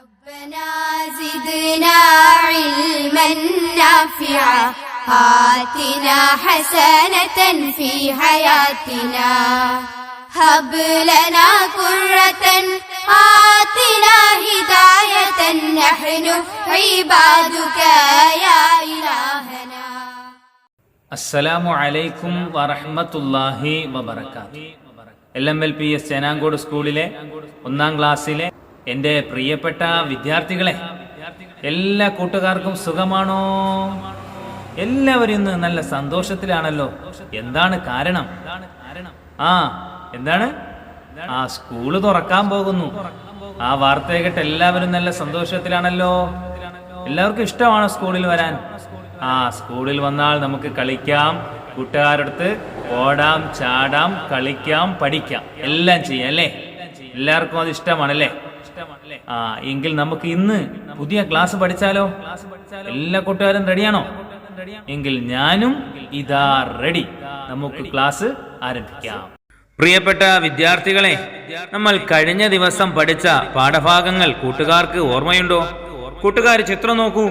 ربنا زدنا علما نافعا آتنا حسنة في حياتنا هب لنا قرة آتنا هداية نحن عبادك يا إلهنا അസ്സലാമു അലൈക്കും വറഹ്മത്തുള്ളാഹി വബറകാത്ത് L M L P S Chenangode സ്കൂളിലെ ഒന്നാം ക്ലാസ്സിലെ എന്റെ പ്രിയപ്പെട്ട വിദ്യാർത്ഥികളെ എല്ലാ കൂട്ടുകാർക്കും സുഖമാണോ? എല്ലാവരും ഇന്ന് നല്ല സന്തോഷത്തിലാണല്ലോ. എന്താണ് കാരണം? ആ എന്താണ്? ആ സ്കൂൾ തുറക്കാൻ പോകുന്നു. ആ വാർത്ത കേട്ട് എല്ലാവരും നല്ല സന്തോഷത്തിലാണല്ലോ. എല്ലാവർക്കും ഇഷ്ടമാണ് സ്കൂളിൽ വരാൻ? ആ സ്കൂളിൽ വന്നാൽ നമുക്ക് കളിക്കാം. കൂട്ടുകാരടുത്ത് ഓടാം ചാടാം കളിക്കാം പഠിക്കാം. എല്ലാം ചെയ്യാം അല്ലേ? എല്ലാവർക്കും അത് ഇഷ്ടമാണല്ലേ? ആ എങ്കിൽ നമുക്ക് ഇന്ന് പുതിയ ക്ലാസ് പഠിച്ചാലോ? എല്ലാ കൂട്ടുകാരും റെഡിയാണോ എങ്കിൽ ഞാനും ഇതാ റെഡി നമുക്ക് ക്ലാസ് ആരംഭിക്കാം. പ്രിയപ്പെട്ട വിദ്യാർത്ഥികളെ നമ്മൾ കഴിഞ്ഞ ദിവസം പഠിച്ച പാഠഭാഗങ്ങൾ കൂട്ടുകാർക്ക് ഓർമ്മയുണ്ടോ? കൂട്ടുകാർ ചിത്രം നോക്കൂ.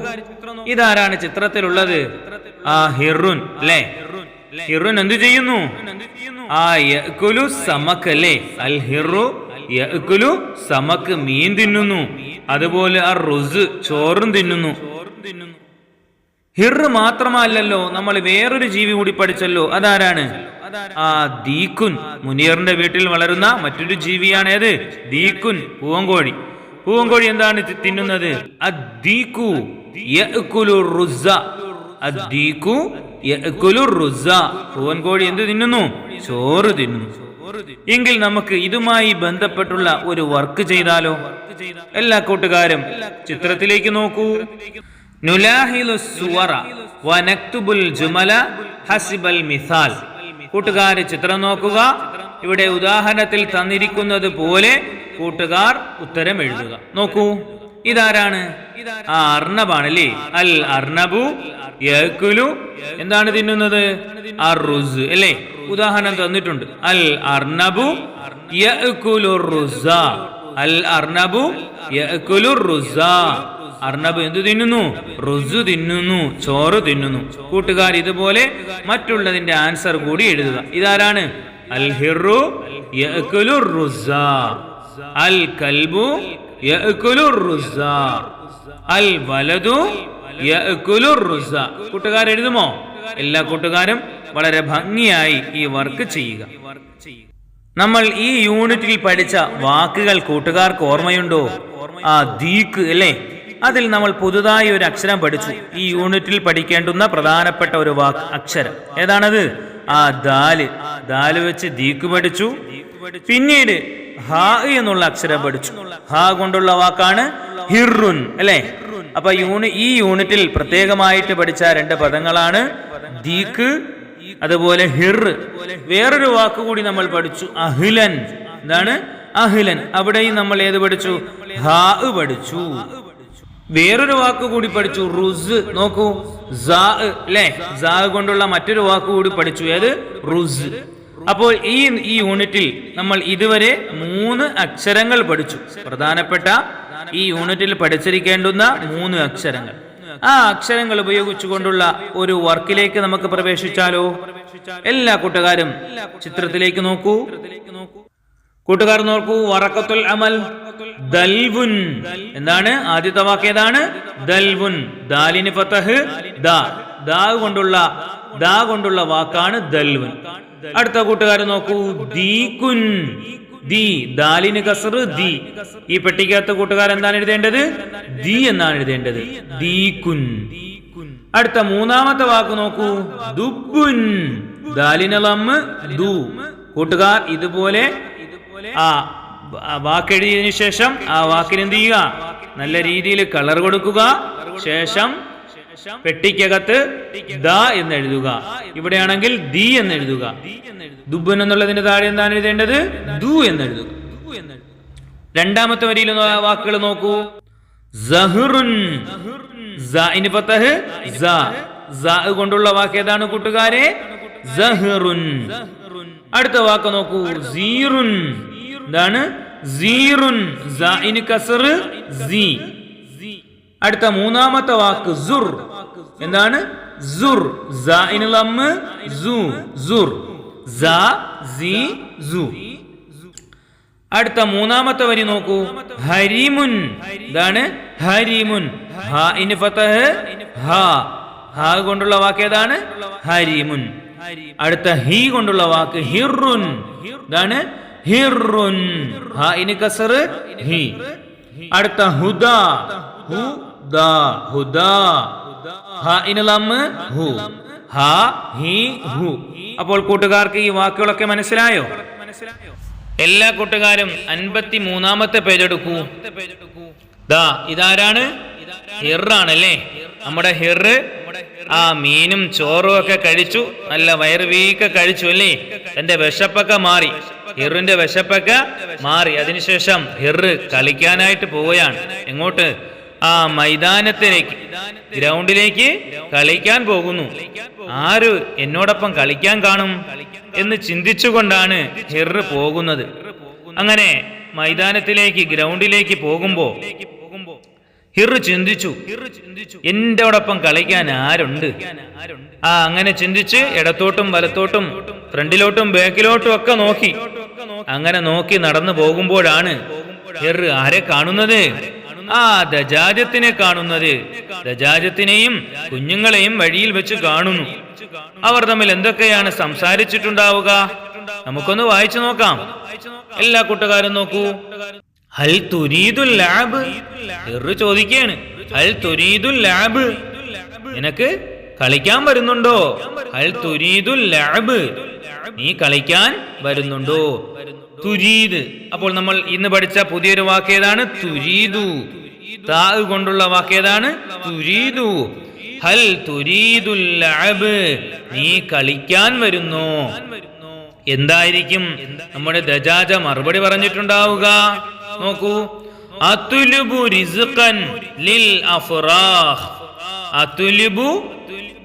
ഇതാരാണ് ചിത്രത്തിലുള്ളത്? ആ ഹിറുൻ അല്ലേ? ഹിറുൻ എന്തു ചെയ്യുന്നു? ആ സമക്കല്ലേ അൽ ഹിറു യഅ്കുലു സമക്ക് മീൻ തിന്നുന്നു. അതുപോലെ ആ റുസ് ചോറും തിന്നുന്നു. ഹിറ് മാത്രമല്ലല്ലോ നമ്മൾ വേറൊരു ജീവി കൂടി പഠിച്ചല്ലോ. അതാരാണ്? ആ ദീക്കുൻ മുനീറിന്റെ വീട്ടിൽ വളരുന്ന മറ്റൊരു ജീവിയാണ് ഏത്? ദീക്കുൻ പൂവങ്കോഴി പൂവങ്കോഴി എന്താണ് തിന്നുന്നത്. പൂവൻകോഴി എന്ത് തിന്നുന്നു? ചോറ് തിന്നുന്നു. എങ്കിൽ നമുക്ക് ഇതുമായി ബന്ധപ്പെട്ടുള്ള ഒരു വർക്ക് ചെയ്താലോ? എല്ലാ കൂട്ടുകാരും ചിത്രത്തിലേക്ക് നോക്കൂ. ജുമല ഹസിബൽ ചിത്രം നോക്കുക. ഇവിടെ ഉദാഹരണത്തിൽ തന്നിരിക്കുന്നത് പോലെ കൂട്ടുകാർ ഉത്തരം എഴുതുക. നോക്കൂ. ഇതാരാണ്? ആ അർണബാണ് അല്ലേ അൽ അർണബു യഅ്കുലു. എന്താണ് തിന്നുന്നത്? അറുസ് അല്ലേ? ഉദാഹരണം തന്നിട്ടുണ്ട്. അൽ അർണബു റുസ അൽ അർണബു റുസ അർണബ് എന്തു തിന്നുന്നു? റുസു തിന്നുന്നു ചോറ് തിന്നുന്നു. കൂട്ടുകാർ ഇതുപോലെ മറ്റുള്ളതിന്റെ ആൻസർ കൂടി എഴുതുക. ഇതാരാണ്? അൽ ഹിറു റുസ അൽ കൽബു കൂട്ടുകാർ എഴുതുമോ? എല്ലാ കൂട്ടുകാരും വളരെ ഭംഗിയായി ഈ വർക്ക് ചെയ്യുക. നമ്മൾ ഈ യൂണിറ്റിൽ പഠിച്ച വാക്കുകൾ കൂട്ടുകാർക്ക് ഓർമ്മയുണ്ടോ? ആ ദീക്ക് അല്ലേ? അതിൽ നമ്മൾ പുതുതായി ഒരു അക്ഷരം പഠിച്ചു. ഈ യൂണിറ്റിൽ പഠിക്കേണ്ടുന്ന പ്രധാനപ്പെട്ട ഒരു വാക്ക് അക്ഷരം. ഏതാണത്? ആ ദാൽ. ദാൽ വെച്ച് ദീക്ക് പഠിച്ചു. പിന്നീട് ഹാ എന്നുള്ള അക്ഷരം പഠിച്ചു. ഹാ കൊണ്ടുള്ള വാക്കാണ് ഹിറുൻ അല്ലേ? അപ്പൊ യൂണി ഈ യൂണിറ്റിൽ പ്രത്യേകമായിട്ട് പഠിച്ച രണ്ട് പദങ്ങളാണ് ദീക്ക് അതുപോലെ ഹിർ. വേറൊരു വാക്ക് കൂടി നമ്മൾ പഠിച്ചു അഹിലൻ. എന്താണ്? അഹിലൻ. അവിടെയും നമ്മൾ ഏത് പഠിച്ചു? ഹാ പഠിച്ചു. വേറൊരു വാക്ക് കൂടി പഠിച്ചു റുസ്. നോക്കൂ. അല്ലേ? കൊണ്ടുള്ള മറ്റൊരു വാക്ക് കൂടി പഠിച്ചു. ഏത്? റുസ്. അപ്പോൾ ഈ ഈ യൂണിറ്റിൽ നമ്മൾ ഇതുവരെ മൂന്ന് അക്ഷരങ്ങൾ പഠിച്ചു. പ്രധാനപ്പെട്ട ഈ യൂണിറ്റിൽ പഠിച്ചിരിക്കേണ്ടുന്ന മൂന്ന് അക്ഷരങ്ങൾ. ആ അക്ഷരങ്ങൾ ഉപയോഗിച്ചുകൊണ്ടുള്ള ഒരു വർക്കിലേക്ക് നമുക്ക് പ്രവേശിച്ചാലോ? എല്ലാ കൂട്ടുകാരും ചിത്രത്തിലേക്ക് നോക്കൂ. കൂട്ടുകാർ നോക്കൂ. വറക്കത്തുൽ അമൽ ദൽവുൻ. എന്താണ്? ആദ്യത്തെ വാക്ക് ഏതാണ്? ദൽവുൻ. ദാലിന് ഫതഹ് ദാ. ദാ കൊണ്ടുള്ള ദാ കൊണ്ടുള്ള വാക്കാണ് ദൽവുൻ. അടുത്ത കൂട്ടുകാരൻ നോക്കൂ. ദീകുൻ ദി ദാലിന് കസർ ദി. ഈ പെട്ടിക്കകത്ത് കൂട്ടുകാരൻ എന്താണ് എഴുതേണ്ടത്? ദി എന്നാണ് എഴുതേണ്ടത്. ദീകുൻ അടുത്ത മൂന്നാമത്തെ വാക്ക് നോക്കൂ. ദുബുൻ ദാലിന് ലമ്മ് ദു. കൂട്ടുകാർ ഇതുപോലെ ആ ആ വാക്കെഴുതിയതിനു ശേഷം ആ വാക്കിന് എന്ത് ചെയ്യുക? നല്ല രീതിയിൽ കളർ കൊടുക്കുക. ശേഷം പെട്ടിക്കകത്ത് ദ എന്ന് എഴുതുക ഇവിടെയാണെങ്കിൽ ദി എന്ന് എഴുതുക ദുബുൻ എന്നുള്ളതിന്റെ താഴെ എന്താണ് എഴുതേണ്ടത്? ദു എന്ന് എഴുതുക രണ്ടാമത്തെ വരിയിൽ വാക്കുകൾ നോക്കൂ. സഹ്റുൻ. കൊണ്ടുള്ള വാക്ക് ഏതാണ് കൂട്ടുകാരെ? സഹ്റുൻ. അടുത്ത വാക്ക് നോക്കൂ. സീറുൻ. എന്താണ്? സീറുൻ. സാഇന് കസർ സീ. അടുത്ത മൂന്നാമത്തെ വാക്ക് സുർ. എന്താണ്? സുർ. അടുത്ത മൂന്നാമത്തെ വരി നോക്കൂ. ഹരിമുൻ. ഇതാണ് ഹരിമുൻ. കൊണ്ടുള്ള വാക്ക് ഏതാണ്? ഹരിമുൻ. അടുത്ത ഹി കൊണ്ടുള്ള വാക്ക് ഹിറുൻ. ഇതാണ് ഹിറുൻ. ഇന് കസർ ഹി. അടുത്ത ഹുദ. ഹുദ. ഹുദ. ഹ അപ്പോൾ കൂട്ടുകാർക്ക് ഈ വാക്കുകളൊക്കെ മനസ്സിലായോ? എല്ലാ കൂട്ടുകാരും അൻപത്തി മൂന്നാമത്തെ പേജ് എടുക്കൂ ദാ ഇതാരാണ്? ഹിറാണല്ലേ? നമ്മുടെ ഹിറ് ആ മീനും ചോറും ഒക്കെ കഴിച്ചു നല്ല വയറ് വീക്കെ കഴിച്ചു അല്ലേ? എന്റെ വിശപ്പൊക്കെ മാറി. ഹിറിന്റെ വിശപ്പൊക്കെ മാറി. അതിനുശേഷം ഹിറ് കളിക്കാനായിട്ട് പോവുകയാണ്. എങ്ങോട്ട്? ആ മൈതാനത്തിലേക്ക് ഗ്രൗണ്ടിലേക്ക് കളിക്കാൻ പോകുന്നു. ആര് എന്നോടൊപ്പം കളിക്കാൻ കാണും എന്ന് ചിന്തിച്ചുകൊണ്ടാണ് ഹിറ് പോകുന്നത്. അങ്ങനെ മൈതാനത്തിലേക്ക് ഗ്രൗണ്ടിലേക്ക് പോകുമ്പോ ഹിറു ചിന്തിച്ചു എന്റോടൊപ്പം കളിക്കാൻ ആരുണ്ട്? ആ അങ്ങനെ ചിന്തിച്ച് ഇടത്തോട്ടും വലത്തോട്ടും ഫ്രണ്ടിലോട്ടും ബാക്കിലോട്ടും ഒക്കെ നോക്കി. അങ്ങനെ നോക്കി നടന്നു പോകുമ്പോഴാണ് ഹിറ് ആരെ കാണുന്നത്? ആ ദജാജത്തിനെ കാണുന്നത്. ദജാജത്തിനെയും കുഞ്ഞുങ്ങളെയും വഴിയിൽ വെച്ച് കാണുന്നു. അവർ തമ്മിൽ എന്തൊക്കെയാണ് സംസാരിച്ചിട്ടുണ്ടാവുക? നമുക്കൊന്ന് വായിച്ചു നോക്കാം. എല്ലാ കൂട്ടുകാരും നോക്കൂ. ഹൽ തുരീദുൽ ലാബ്? എറു ചോദിക്കാണ്. ഹൽ തുരീദുൽ ലാബ്? നിനക്ക് കളിക്കാൻ വരുന്നുണ്ടോ? ഹൽ തുരീദുൽ ലാബ്? നീ കളിക്കാൻ വരുന്നുണ്ടോ? തുരീദ് അപ്പോൾ നമ്മൾ ഇന്ന് പഠിച്ച പുതിയൊരു വാക്ക് ഏതാണ് തുരീദു താ കൊണ്ടുള്ള വാക്ക് ഏതാണ് തുരീദു ഹൽ തുരീദുൽ നീ കളിക്കാൻ വരുന്നു. എന്തായിരിക്കും? നമ്മുടെ ദജാജ മറുപടി പറഞ്ഞിട്ടുണ്ടാവുക. നോക്കൂ. അതുലുബു റിസ്ഖൻ ലിൽ അഫ്റാഹ്. അതുലുബു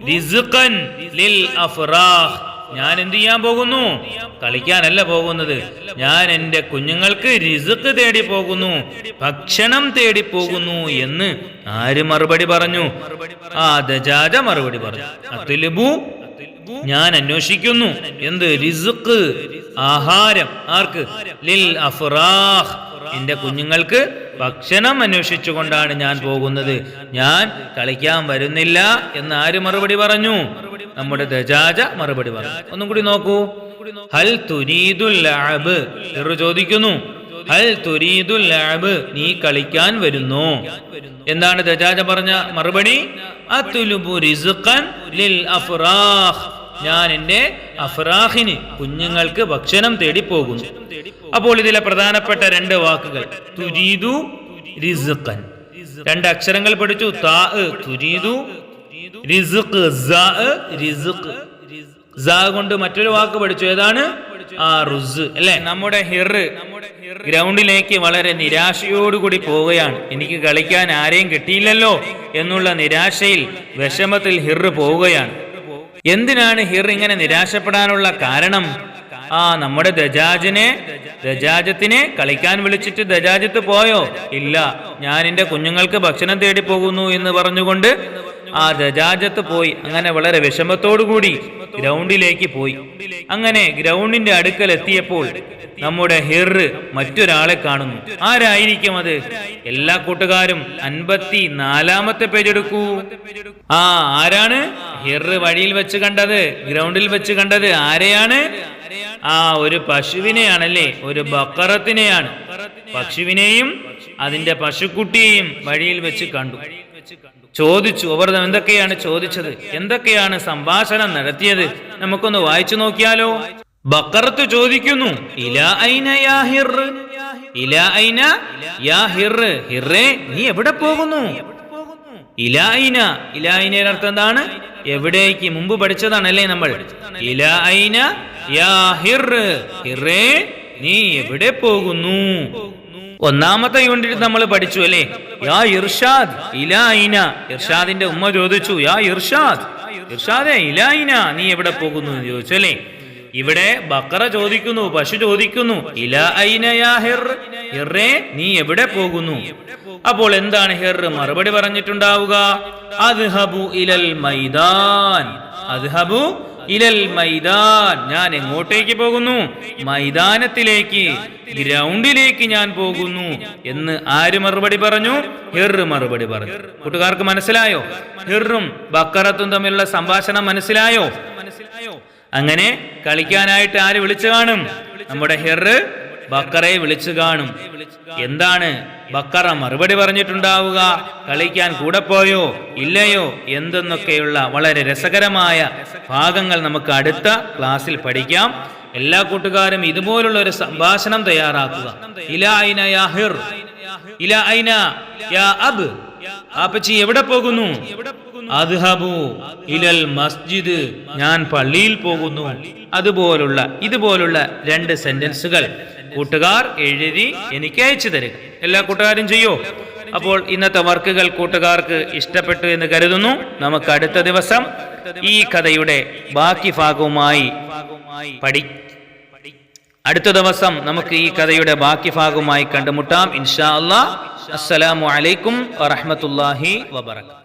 റിസ്ഖൻ ലിൽ അഫ്റാഹ്. ഞാൻ എന്ത് ചെയ്യാൻ പോകുന്നു? കളിക്കാനല്ല പോകുന്നത്. ഞാൻ എന്റെ കുഞ്ഞുങ്ങൾക്ക് റിസുക്ക് തേടി പോകുന്നു. ഭക്ഷണം തേടി പോകുന്നു എന്ന് ആര് മറുപടി പറഞ്ഞു? ആ ദജാജ മറുപടി പറഞ്ഞു. അതിലുബു ഞാൻ അന്വേഷിക്കുന്നു. എന്ത്? റിസുക്ക് ആഹാരം. ആർക്ക്? ലിൽ അഫ്റാഹ്. എന്റെ കുഞ്ഞുങ്ങൾക്ക് ഭക്ഷണം അന്വേഷിച്ചുകൊണ്ടാണ് ഞാൻ പോകുന്നത്. ഞാൻ കളിക്കാൻ വരുന്നില്ല എന്ന് ആര് മറുപടി പറഞ്ഞു? നമ്മുടെ ദജാജ മറുപടി പറഞ്ഞു ഒന്നും കൂടി നോക്കൂ. ഹൽ തുരീദുൽ ഇറു ചോദിക്കുന്നു. ഹൽ തുരീദുൽ ലഅബ് നീ കളിക്കാൻ വരുന്നു. എന്താണ് ദജാജ പറഞ്ഞ മറുപടി? ലിൽ അഫ്റാഹ് ഞാൻ എന്റെ അഫ്രാഹിന് കുഞ്ഞുങ്ങൾക്ക് ഭക്ഷണം തേടി പോകുന്നു അപ്പോൾ ഇതിലെ പ്രധാനപ്പെട്ട രണ്ട് വാക്കുകൾ. തുരീദു റിസ്ഖൻ. രണ്ട് അക്ഷരങ്ങൾ പഠിച്ചു. താ തുരീദു റിസ്ഖ് റിസ്ഖ്. കൊണ്ട് മറ്റൊരു വാക്ക് പഠിച്ചു. ഏതാണ്? ആ റുസ് അല്ലെ? നമ്മുടെ ഹിർ. ഗ്രൗണ്ടിലേക്ക് വളരെ നിരാശയോടുകൂടി പോവുകയാണ്. എനിക്ക് കളിക്കാൻ ആരെയും കിട്ടിയില്ലല്ലോ എന്നുള്ള നിരാശയിൽ വിഷമത്തിൽ ഹിർ പോവുകയാണ്. എന്തിനാണ് ഹിർ ഇങ്ങനെ നിരാശപ്പെടാനുള്ള കാരണം? ആ നമ്മുടെ ദജാജിനെ ദജാജത്തിനെ കളിക്കാൻ വിളിച്ചിട്ട് ദജാജത്ത് പോയോ? ഇല്ല. ഞാൻ എന്റെ കുഞ്ഞുങ്ങൾക്ക് ഭക്ഷണം തേടി പോകുന്നു എന്ന് പറഞ്ഞുകൊണ്ട് ആ ജജാജത്ത് പോയി. അങ്ങനെ വളരെ വിഷമത്തോടുകൂടി ഗ്രൗണ്ടിലേക്ക് പോയി. അങ്ങനെ ഗ്രൗണ്ടിന്റെ അടുക്കൽ എത്തിയപ്പോൾ നമ്മുടെ ഹിറ് മറ്റൊരാളെ കാണുന്നു. ആരായിരിക്കും അത്? എല്ലാ കൂട്ടുകാരും അൻപത്തി നാലാമത്തെ പേജ് എടുക്കൂ. ആ ആരാണ്? ഹിറ് വഴിയിൽ വെച്ച് കണ്ടത് ഗ്രൗണ്ടിൽ വെച്ച് കണ്ടത് ആരെയാണ്? ആ ഒരു പശുവിനെയാണല്ലേ? ഒരു ബക്കറത്തിനെയാണ്. പശുവിനെയും അതിന്റെ പശുക്കുട്ടിയെയും വഴിയിൽ വെച്ച് കണ്ടു. ചോദിച്ചു. അവർ എന്തൊക്കെയാണ് ചോദിച്ചത്? എന്തൊക്കെയാണ് സംഭാഷണം നടത്തിയത്? നമുക്കൊന്ന് വായിച്ചു നോക്കിയാലോ? ബക്കറത്ത് ചോദിക്കുന്നു ഇല ഐന യാ ഇല ഐന ഹിറേ നീ എവിടെ പോകുന്നു? ഇലായിന ഇലായിനയുടെ അർത്ഥം എന്താണ്? എവിടേക്ക്? മുമ്പ് പഠിച്ചതാണല്ലേ നമ്മൾ. ഇലായിന യാ ഹിർ? ഹിറേ നീ എവിടെ പോകുന്നു? ഒന്നാമത്തെ യൂണിറ്റിൽ നമ്മൾ പഠിച്ചു അല്ലേ? യാ ഇർഷാദ് ഇലായിന. ഇർഷാദിന്റെ ഉമ്മ ചോദിച്ചു യാ ഇർഷാദ് ഇർഷാദെ ഇലായിന നീ എവിടെ പോകുന്നു? എന്ന് ചോദിച്ചു അല്ലേ? ഇവിടെ ബക്കറ ചോദിക്കുന്നു പശു ചോദിക്കുന്നു ഇല ഐന യാ ഹിർ? ഹിറേ നീ എവിടെ പോകുന്നു? അപ്പോൾ എന്താണ് ഹിർ? മറുപടി പറഞ്ഞിട്ടുണ്ടാവുക അദ്ഹബു ഇലൽ മൈദാൻ. അദ്ഹബു ഇലൽ മൈദാൻ. ഞാൻ എങ്ങോട്ടേക്ക് പോകുന്നു? മൈതാനത്തിലേക്ക് ഗ്രൗണ്ടിലേക്ക് ഞാൻ പോകുന്നു എന്ന് ആര് മറുപടി പറഞ്ഞു? ഹിർ മറുപടി പറഞ്ഞു. കൂട്ടുകാർക്ക് മനസ്സിലായോ? ഹെറും ബക്കറത്തും തമ്മിലുള്ള സംഭാഷണം മനസ്സിലായോ? മനസ്സിലായോ അങ്ങനെ കളിക്കാനായിട്ട് ആര് വിളിച്ചു കാണും? നമ്മുടെ ഹിറ് ബക്കറയെ വിളിച്ചു കാണും. എന്താണ്? ബക്കറ മറുപടി പറഞ്ഞിട്ടുണ്ടാവുക. കളിക്കാൻ കൂടെ പോയോ? ഇല്ലയോ? എന്തെന്നൊക്കെയുള്ള വളരെ രസകരമായ ഭാഗങ്ങൾ നമുക്ക് അടുത്ത ക്ലാസ്സിൽ പഠിക്കാം. എല്ലാ കൂട്ടുകാരും ഇതുപോലുള്ള ഒരു സംഭാഷണം തയ്യാറാക്കുക. യാ അബ്? ആപ്പച്ചി എവിടെ പോകുന്നു? ഇലൽ മസ്ജിദ്. ഞാൻ പള്ളിയിൽ പോകുന്നു. അതുപോലുള്ള ഇതുപോലുള്ള രണ്ട് സെന്റൻസുകൾ. കൂട്ടുകാർ എഴുതി എനിക്ക് അയച്ചു തരിക. എല്ലാ കൂട്ടുകാരും ചെയ്യോ? അപ്പോൾ ഇന്നത്തെ വർക്കുകൾ കൂട്ടുകാർക്ക് ഇഷ്ടപ്പെട്ടു എന്ന് കരുതുന്നു. നമുക്ക് അടുത്ത ദിവസം ഈ കഥയുടെ ബാക്കി ഭാഗവുമായി പഠി അടുത്ത ദിവസം നമുക്ക് ഈ കഥയുടെ ബാക്കി ഭാഗവുമായി കണ്ടുമുട്ടാം. ഇൻഷാ അല്ലാ അസ്സലാമു അലൈക്കും വറഹ്മത്തുള്ളാഹി വബറകാതുഹു